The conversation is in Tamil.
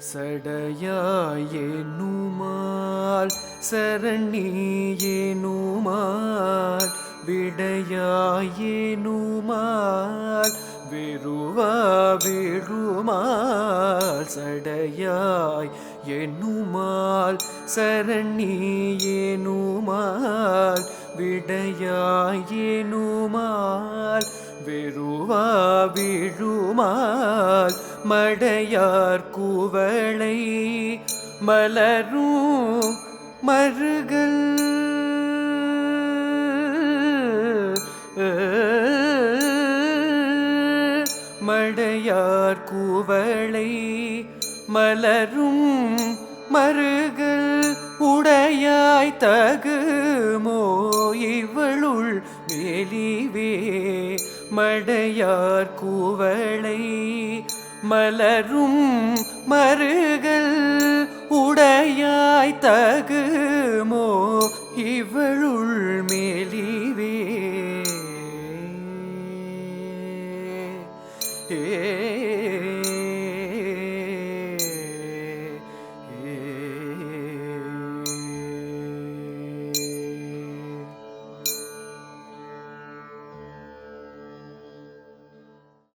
சடையாயேனுமால் சரணியேனுமால் விடையாயேனுமால் வெறுவா விழுமால் சடையாய் எண்ணுமால் சரணியேனுமால் விடையாயேனுமால் வெறுவா விழுமால் மடையார் கூவளை மலரும் மருகல். மடையார் கூவளை மலரும் மருகல். உடையாய் தகுமோ இவளுள் மேலிவே மடையார் கூவளை மலரும் மருகல் உடையாய் தகுமோ இவளுள் மேலிவே. ஏ